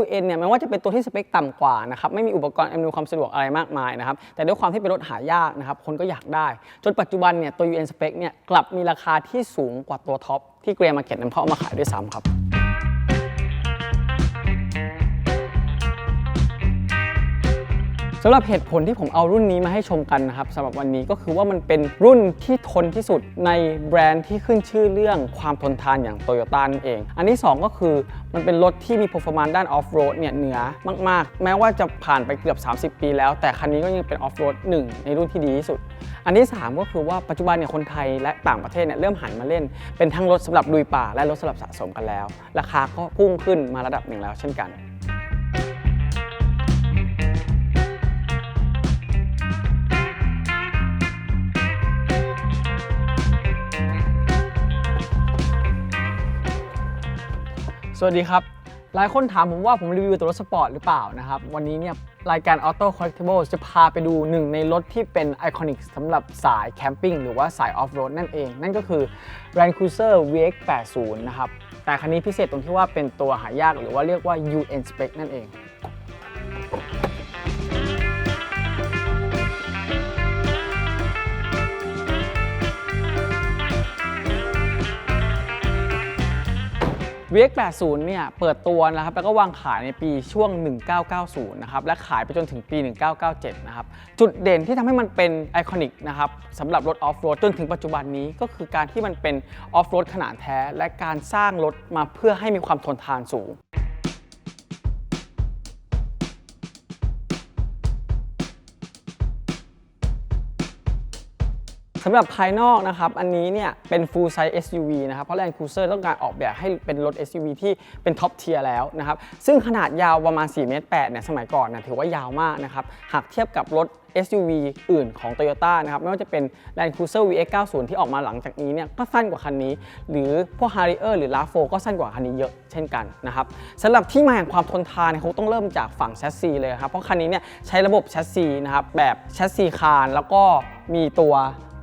UN เนี่ยแม้ว่าจะเป็นตัวที่สเปคต่ำกว่านะครับไม่มีอุปกรณ์อำนวยความสะดวกอะไรมากมายนะครับแต่ด้วยความที่เป็นรถหายากนะครับคนก็อยากได้ จนปัจจุบันเนี่ยตัว UN Spec เนี่ยกลับมีราคาที่สูงกว่าตัวท็อปที่เกรย์มาเก็ตนำเข้ามาขายด้วยซ้ำครับำหรับเหตุผลที่ผมเอารุ่นนี้มาให้ชมกันนะครับสำหรับวันนี้ก็คือว่ามันเป็นรุ่นที่ทนที่สุดในแบรนด์ที่ขึ้นชื่อเรื่องความทนทานอย่างโตโยต้านั่นเอง อันที่ 2 ก็คือมันเป็นรถที่มี performance ด้านออฟโรดเนี่ยเหนือมาก ๆ แม้ว่าจะผ่านไปเกือบ 30 ปีแล้ว แต่คันนี้ก็ยังเป็นออฟโรดหนึ่งในรุ่นที่ดีที่สุด อันที่ 3 ก็คือว่าปัจจุบันเนี่ยคนไทยและต่างประเทศเนี่ยเริ่มหันมาเล่น เป็นทั้งรถสำหรับลุยป่าและรถสำหรับสะสมกันแล้ว ราคาก็พุ่งขึ้นมาระดับหนึ่งแล้วเช่นกัน สวัสดีครับ หลายคนถามผมว่าผมรีวิวตัวรถสปอร์ตหรือเปล่านะครับ วันนี้เนี่ยรายการ Auto Collectible จะพาไปดูหนึ่งในรถที่เป็นไอคอนิกสำหรับสายแคมปิ้งหรือว่าสายออฟโรดนั่นเอง นั่นก็คือ Land Cruiser VX80 นะครับ แต่คันนี้พิเศษตรงที่ว่าเป็นตัวหายากหรือว่าเรียกว่า UN Spec นั่นเอง VX80 เนี่ยเปิดตัวนะครับแล้วก็วางขายในปีช่วง 1990 นะครับและขายไปจนถึงปี 1997 นะครับจุดเด่นที่ทำให้มันเป็นไอคอนิกนะครับสำหรับรถออฟโรดจนถึงปัจจุบันนี้ก็คือการที่มันเป็นออฟโรดขนาดแท้ และการสร้างรถมาเพื่อให้มีความทนทานสูง สำหรับภายนอกนะครับ อันนี้เนี่ยเป็น full size SUV นะครับ เพราะ Land Cruiser ต้องการออกแบบให้เป็นรถ SUV ที่เป็นท็อปเทียร์แล้วนะครับ ซึ่งขนาดยาวประมาณ4เมตร8เนี่ยสมัยก่อนนะถือว่ายาวมากนะครับ หากเทียบกับรถ SUV อื่นของ Toyota นะครับไม่ว่าจะเป็น Land Cruiser VX90 ที่ออกมาหลังจากนี้เนี่ยก็สั้นกว่าคันนี้ หรือพวก Harrier หรือ RAV4 ก็สั้นกว่าคันนี้เยอะเช่นกันนะครับสำหรับที่มาแห่งความทนทานเนี่ยคงต้องเริ่มจากฝั่งแชสซีเลยครับเพราะคันนี้เนี่ยใช้ระบบแชสซีนะครับแบบแชสซีคานแล้วก็มีตัว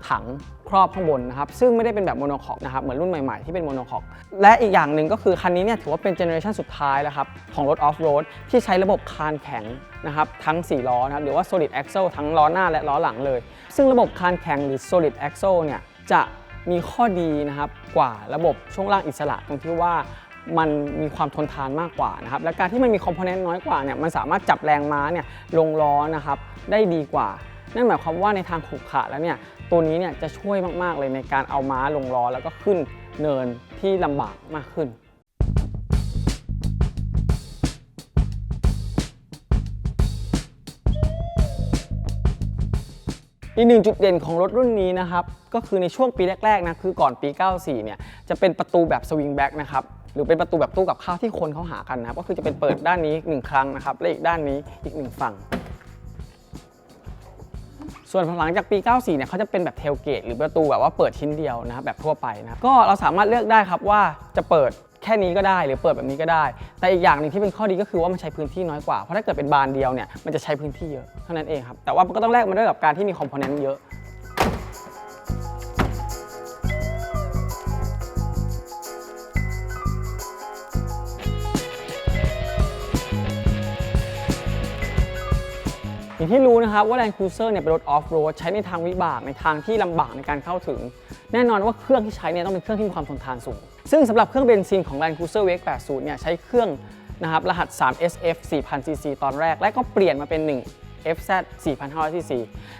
ถังครอบข้างบนนะครับ ซึ่งไม่ได้เป็นแบบโมโนคอกนะครับ เหมือนรุ่นใหม่ๆ ที่เป็นโมโนคอก และอีกอย่างหนึ่งก็คือคันนี้เนี่ยถือว่าเป็นเจเนอเรชันสุดท้ายแล้วครับ ของรถออฟโรดที่ใช้ระบบคานแข็งนะครับ ทั้ง 4 ล้อนะครับ หรือว่า solid axle ทั้งล้อหน้าและล้อหลังเลย ซึ่งระบบคานแข็งหรือ solid axle เนี่ยจะมีข้อดีนะครับกว่าระบบช่วงล่างอิสระตรงที่ว่ามันมีความทนทานมากกว่านะครับ และการที่มันมีคอมโพเนนต์น้อยกว่าเนี่ยมันสามารถจับแรงม้าเนี่ยลงล้อนะครับได้ดีกว่า นั่นหมายความว่าในทางขรุขระแล้วเนี่ยตัวนี้เนี่ยจะช่วยมากๆเลยในการเอาม้าลงล้อแล้วก็ขึ้นเนินที่ลำบากมากขึ้นอีกหนึ่งจุดเด่นของรถรุ่นนี้นะครับก็คือในช่วงปีแรกๆนะคือก่อนปี 94 เนี่ยจะเป็นประตูแบบสวิงแบ็กนะครับหรือเป็นประตูแบบตู้กับข้าวที่คนเขาหากันนะครับก็คือจะเป็นเปิดด้านนี้ 1 ครั้งนะครับและอีกด้านนี้อีก 1 ฝั่ง ส่วนหลังจากปี 94 เนี่ยเขาจะเป็นแบบเทลเกตหรือประตูแบบว่าเปิดชิ้นเดียวนะครับแบบทั่วไปนะก็เราสามารถเลือกได้ครับว่าจะเปิดแค่นี้ก็ได้หรือเปิดแบบนี้ก็ได้ แต่อีกอย่างหนึ่งที่เป็นข้อดีก็คือว่ามันใช้พื้นที่น้อยกว่า เพราะถ้าเกิดเป็นบานเดียวเนี่ยมันจะใช้พื้นที่เยอะเท่านั้นเองครับ แต่ว่ามันก็ต้องแลกมาด้วยกับการที่มีคอมโพเนนต์เยอะ อย่างที่รู้นะครับว่า Land Cruiser เนี่ยเป็นรถออฟโรดใช้ในทางวิบากในทางที่ลำบากในการเข้าถึง แน่นอนว่าเครื่องที่ใช้เนี่ยต้องเป็นเครื่องที่มีความทนทานสูง ซึ่งสำหรับเครื่องเบนซินของ Land Cruiser VX80 เนี่ยใช้เครื่องนะครับรหัส 3SF 4000 cc ตอนแรก และก็เปลี่ยนมาเป็น 1 FZ 4,500 cc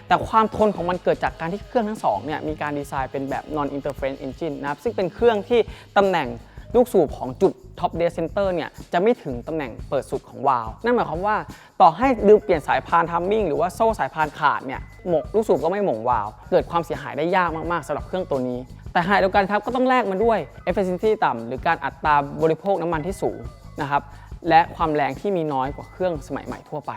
แต่ความทนของมันเกิดจากการที่เครื่องทั้งสองเนี่ยมีการดีไซน์เป็นแบบ non interference engine นะครับซึ่งเป็นเครื่องที่ตำแหน่งลูกสูบของจุ ด top dead center เนี่ยจะไม่ถึงตำแหน่งเปิดสุดของวาล์วนั่นหมายความว่าต่อให้ลืมเปลี่ยนสายพานทัมมิ่งหรือว่าโซ่สายพานขาดเนี่ยหมกลูกสูบก็ไม่หม่งวาล์วเกิดความเสียหายได้ยากมากๆสำหรับเครื่องตัวนี้ แต่หายเดียวกันครับก็ต้องแลกมาด้วย efficiency ต่ำหรือการอัตราบริโภคน้ำมันที่สูงนะครับและความแรงที่มีน้อยกว่าเครื่องสมัยใหม่ทั่วไป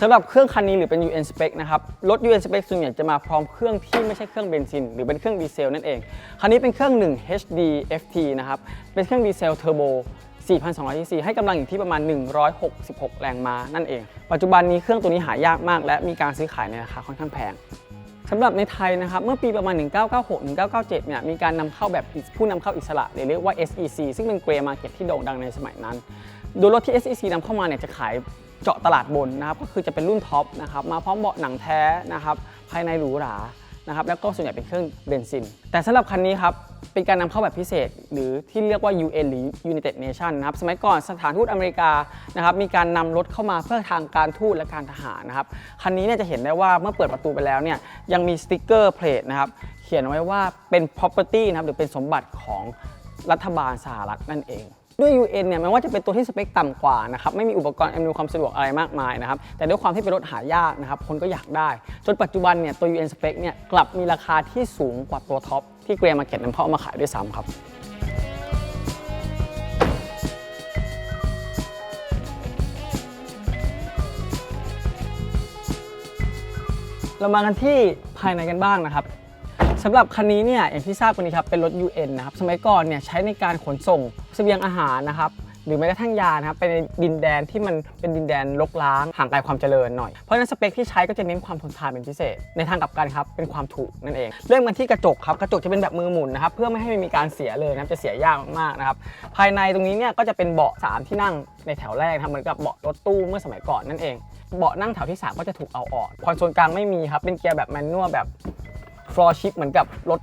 สำหรับเครื่องคันนี้หรือเป็น UN Spec นะครับ รถ UN Spec ส่วนใหญ่จะมาพร้อมเครื่องที่ไม่ใช่เครื่องเบนซิน หรือเป็นเครื่องดีเซลนั่นเอง คันนี้เป็นเครื่อง 1 HD FT นะครับ เป็นเครื่องดีเซลเทอร์โบ4,200 cc ให้กำลังอยู่ที่ประมาณ 166 แรงม้านั่นเอง ปัจจุบันนี้เครื่องตัวนี้หายากมาก และมีการซื้อขายในราคาค่อนข้างแพงสำหรับในไทยนะครับ เมื่อปีประมาณ 1996 1997 เนี่ย มีการนำเข้าแบบผู้นำเข้าอิสระหรือเรียกว่า SEC ซึ่งเป็นเกรย์มาร์เก็ตที่โด่งดังในสมัยนั้น โดยรถที่ SEC นำเข้ามาเนี่ยจะขาย เจาะตลาดบนนะครับก็คือจะเป็นรุ่นท็อปนะครับมาพร้อมเบาะหนังแท้นะครับภายในหรูหรานะครับแล้วก็ส่วนใหญ่เป็นเครื่องเบนซิน แต่สำหรับคันนี้ครับเป็นการนำเข้าแบบพิเศษ หรือที่เรียกว่า UN หรือ United Nation นะครับสมัยก่อนสถานทูตอเมริกานะครับมีการนำรถเข้ามาเพื่อทางการทูตและการทหารนะครับคันนี้เนี่ยจะเห็นได้ว่าเมื่อเปิดประตูไปแล้วเนี่ยยังมีสติกเกอร์เพลทนะครับเขียนไว้ว่าเป็น property นะครับหรือเป็นสมบัติของรัฐบาลสหรัฐนั่นเอง ด้วย UN เนี่ยแม้ว่าจะเป็นตัวที่สเปคต่ำกว่านะครับไม่มีอุปกรณ์อำนวยความสะดวกอะไรมากมายนะครับแต่ด้วยความที่เป็นรถหายากนะครับคนก็อยากได้ จนปัจจุบันเนี่ยตัว UN สเปคเนี่ยกลับมีราคาที่สูงกว่าตัวท็อปที่เกร์มาเก็ตนำเข้ามาขายด้วยซ้ำครับเรามากันที่ภายในกันบ้างนะครับ สำหรับคันนี้เนี่ยอย่างที่ทราบกันนี้ครับเป็นรถ UN นะครับสมัยก่อนเนี่ยใช้ในการขนส่งเสบียงอาหารนะครับหรือแม้กระทั่งยานะครับเป็นดินแดนที่มันเป็นดินแดนรกร้างห่างไกลความเจริญหน่อย เพราะฉะนั้นสเปคที่ใช้ก็จะเน้นความทนทานเป็นพิเศษ ในทางกลับกันครับเป็นความถูกนั่นเอง เริ่มกันที่กระจกครับกระจกจะเป็นแบบมือหมุนนะครับเพื่อไม่ให้มันมีการเสียเลยนะครับจะเสียยากมากๆนะครับภายในตรงนี้เนี่ยก็จะเป็นเบาะสามที่นั่งในแถวแรกนะครับเหมือนกับเบาะรถตู้เมื่อสมัยก่อนนั่นเองเบาะนั่งแถวที่ 3 ก็จะถูกเอาออกคอนโซลกลางไม่มีครับเป็นเกียร์แบบแมนนวลแบบ ฟลอร์ชิพเหมือนกับรถ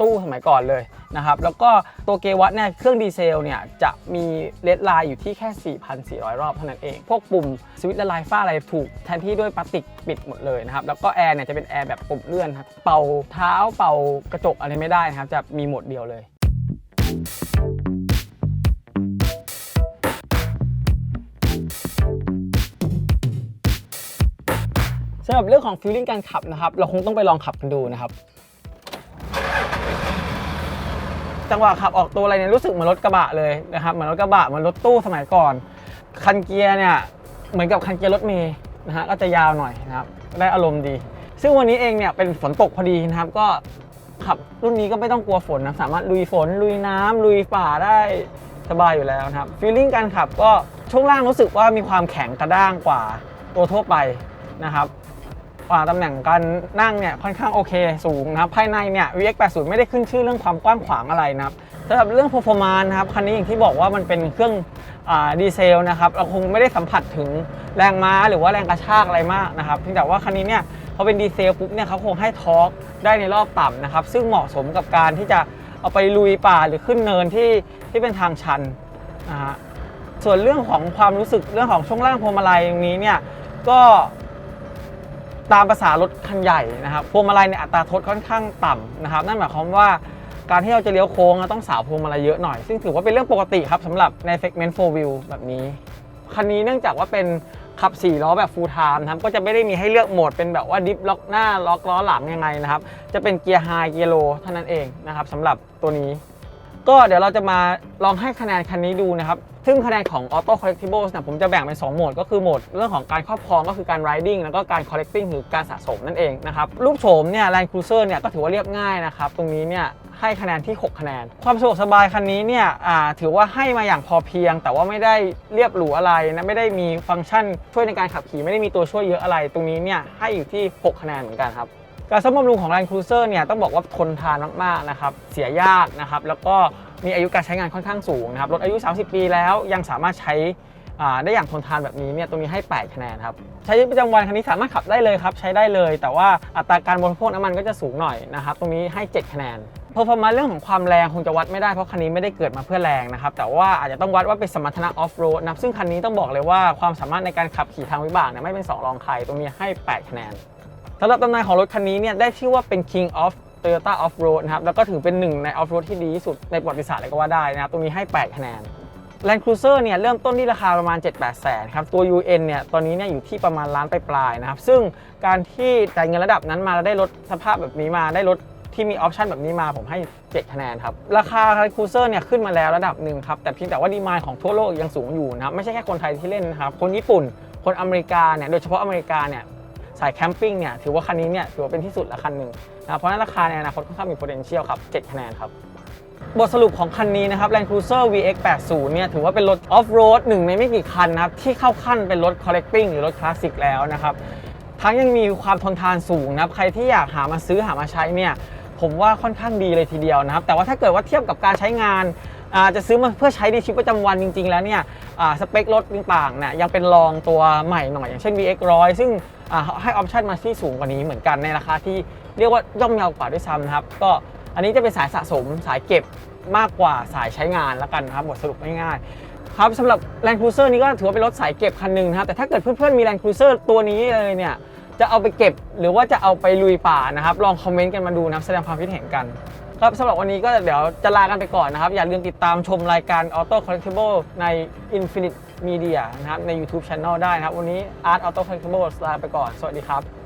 ตู้สมัยก่อนเลยนะครับแล้วก็ตัวเกวัตเนี่ยเครื่องดีเซลเนี่ยจะมีเลดไลน์อยู่ที่แค่ 4,400 รอบเท่านั้นเอง พวกปุ่มสวิตช์ละลายฝ้าอะไรถูกแทนที่ด้วยพลาสติกปิดหมดเลยนะครับแล้วก็แอร์เนี่ยจะเป็นแอร์แบบปุ่มเลื่อนครับเป่าเท้าเป่ากระจกอะไรไม่ได้นะครับจะมีโหมดเดียวเลยสำหรับเรื่องของฟิลลิ่งการขับนะครับ เราคงต้องไปลองขับกันดูนะครับ จังหวะขับออกตัวอะไรเนี่ยรู้สึกเหมือนรถกระบะเลยนะครับเหมือนรถกระบะเหมือนรถตู้สมัยก่อน คันเกียร์เนี่ยเหมือนกับคันเกียร์รถเมย์นะฮะก็จะยาวหน่อยนะครับได้อารมณ์ดี ซึ่งวันนี้เองเนี่ยเป็นฝนตกพอดีนะครับก็ขับรุ่นนี้ก็ไม่ต้องกลัวฝนนะสามารถลุยฝนลุยน้ำลุยป่าได้สบายอยู่แล้วนะครับฟีลลิ่งการขับก็ช่วงล่างรู้สึกว่ามีความแข็งกระด้างกว่าตัวทั่วไปนะครับ ตำแหน่งการนั่งเนี่ยค่อนข้างโอเคสูงนะครับภายในเนี่ย VX80 ไม่ได้ขึ้นชื่อเรื่องความกว้างขวางอะไรนะครับสำหรับเรื่อง performance นะครับคันนี้อย่างที่บอกว่ามันเป็นเครื่องอดีเซลนะครับเราคงไม่ได้สัมผัสถึงแรงม้าหรือว่าแรงกระชากอะไรมากนะครับเพียงแต่ว่าคันนี้เนี่ยพอเป็นดีเซลปุ๊บเนี่ยเขาคงให้ทอร์กได้ในรอบต่ำนะครับซึ่งเหมาะสมกับการที่จะเอาไปลุยป่าหรือขึ้นเนินที่ที่เป็นทางชันนะฮะส่วนเรื่องของความรู้สึกเรื่องของช่วงล่างพวงมาลัยตรงนี้เนี่ยก็ ตามภาษารถคันใหญ่นะครับพวงมาลัยเนี่ยอัตราทดค่อนข้างต่ำนะครับ นั่นหมายความว่าการที่เราจะเลี้ยวโค้งเราต้องสาวพวงมาลัยเยอะหน่อย ซึ่งถือว่าเป็นเรื่องปกติครับสำหรับใน segment 4 wheel แบบนี้ คันนี้เนื่องจากว่าเป็นขับ 4 ล้อแบบ full time นะครับก็จะไม่ได้มีให้เลือกโหมดเป็นแบบว่าดิฟล็อกหน้าล็อกล้อหลังยังไงนะครับ จะเป็นเกียร์ไฮเกียร์โลเท่านั้นเองนะครับสำหรับตัวนี้ ก็เดี๋ยวเราจะมาลองให้คะแนนคันนี้ดูนะครับ ซึ่งคะแนนของ Auto Collectibles นี่ยผมจะแบ่งเป็น 2 โหมด ก็คือโหมดเรื่องของการครอบครองก็คือการ riding แล้วก็การ collecting คือการสะสมนั่นเองนะครับรูปโฉมเนี่ย Land Cruiser เนี่ยก็ถือว่าเรียบง่ายนะครับ ตรงนี้เนี่ยให้คะแนนที่ 6 คะแนน ความสะดวกสบายคันนี้เนี่ยอ่าถือว่าให้มาอย่างพอเพียง แต่ว่าไม่ได้เรียบหรูอะไรนะไม่ได้มีฟังก์ชันช่วยในการขับขี่ไม่ได้มีตัวช่วยเยอะอะไร ตรงนี้เนี่ยให้อยู่ที่ 6 คะแนนเหมือนกันครับ การซ่อมบำรุงของ Land Cruiser เนี่ยต้องบอกว่าทนทานมากๆนะครับเสียยากนะครับแล้วก็มีอายุการใช้งานค่อนข้างสูงนะครับรถอายุ 30 ปีแล้วยังสามารถใช้ได้อย่างทนทานแบบนี้เนี่ยตรงนี้ให้ 8 คะแนนครับ ใช้ชีวิตประจำวันคันนี้สามารถขับได้เลยครับ ใช้ได้เลย แต่ว่าอัตราการบริโภคน้ำมันก็จะสูงหน่อยนะครับ ตรงนี้ให้ 7 คะแนนเพอร์ฟอร์มาเรื่องของความแรงคงจะวัดไม่ได้เพราะคันนี้ไม่ได้เกิดมาเพื่อแรงนะครับ แต่ว่าอาจจะต้องวัดว่าเป็นสมรรถนะออฟโรดนะซึ่งคันนี้ต้องบอกเลยว่าความสามารถในการขับขี่ทางวิบากเนี่ยไม่เป็นสองรองใครตรงนี้ให้ 8 คะแนน สำหรับตำนานของรถคันนี้เนี่ยได้ชื่อว่าเป็น King of Toyota Off Road นะครับแล้วก็ถือเป็นหนึ่งใน Off Road ที่ดีที่สุดในประวัติศาสตร์เลยก็ว่าได้นะครับตรงนี้ให้ 8 คะแนน Land Cruiser เนี่ยเริ่มต้นที่ราคาประมาณ 7-8 แสนครับ ตัว UN เนี่ยตอนนี้เนี่ยอยู่ที่ประมาณล้านปลายๆนะครับ ซึ่งการที่จ่ายเงินระดับนั้นมาแล้วได้รถสภาพแบบนี้มาได้รถที่มีออปชันแบบนี้มาผมให้ 7 คะแนนครับ ราคา Land Cruiser เนี่ยขึ้นมาแล้วระดับหนึ่งครับ แต่เพียงแต่ว่าดีมานของทั่วโลกยังสูงอยู่นะครับ ไม่ใช่แค่คนไทยที่เล่นนะครับ คนญี่ปุ่น คนอเมริกาเนี่ยโดยเฉพาะอเมริกาเนี่ย สายแคมปิ้งเนี่ยถือว่าคันนี้เนี่ยถือว่าเป็นที่สุดละคันหนึ่งนะเพราะนั้นราคาในอนาคตค่อนข้างมี potential ครับ7คะแนนครับบทสรุปของคันนี้นะครับ Land Cruiser VX 80เนี่ยถือว่าเป็นรถ off road หนึ่งในไม่กี่คันนะครับที่เข้าขั้นเป็นรถ collecting หรือรถคลาสสิกแล้วนะครับทั้งยังมีความทนทานสูงนะครับใครที่อยากหามาซื้อหามาใช้เนี่ยผมว่าค่อนข้างดีเลยทีเดียวนะครับ แต่ว่าถ้าเกิดว่าเทียบกับการใช้งานจะซื้อมาเพื่อใช้ในชีวิตประจำวันจริง ๆ แล้วเนี่ยสเปครถต่างๆเนี่ยยังเป็นรองตัวใหม่หน่อย อย่างเช่น VX 100ซึ่ง ให้ออปชันมาที่สูงกว่านี้เหมือนกันในราคาที่เรียกว่าย่อมเยาวกว่าด้วยซ้ำนะครับ ก็อันนี้จะเป็นสายสะสมสายเก็บมากกว่าสายใช้งานแล้วกันนะครับบทสรุปง่ายๆครับสำหรับ Land Cruiser นี้ก็ถือว่าเป็นรถสายเก็บคันหนึ่งนะครับ แต่ถ้าเกิดเพื่อนๆมี Land Cruiser ตัวนี้เลยเนี่ยจะเอาไปเก็บหรือว่าจะเอาไปลุยป่านะครับ ลองคอมเมนต์กันมาดูนะครับแสดงความคิดเห็นกัน ครับสำหรับวันนี้ก็เดี๋ยวจะลากันไปก่อนนะครับ อย่าลืมติดตามชมรายการ Auto Collectible ใน Infinite Media นะครับใน YouTube Channel ได้นะครับ วันนี้ Art Auto Collectible ลาไปก่อน สวัสดีครับ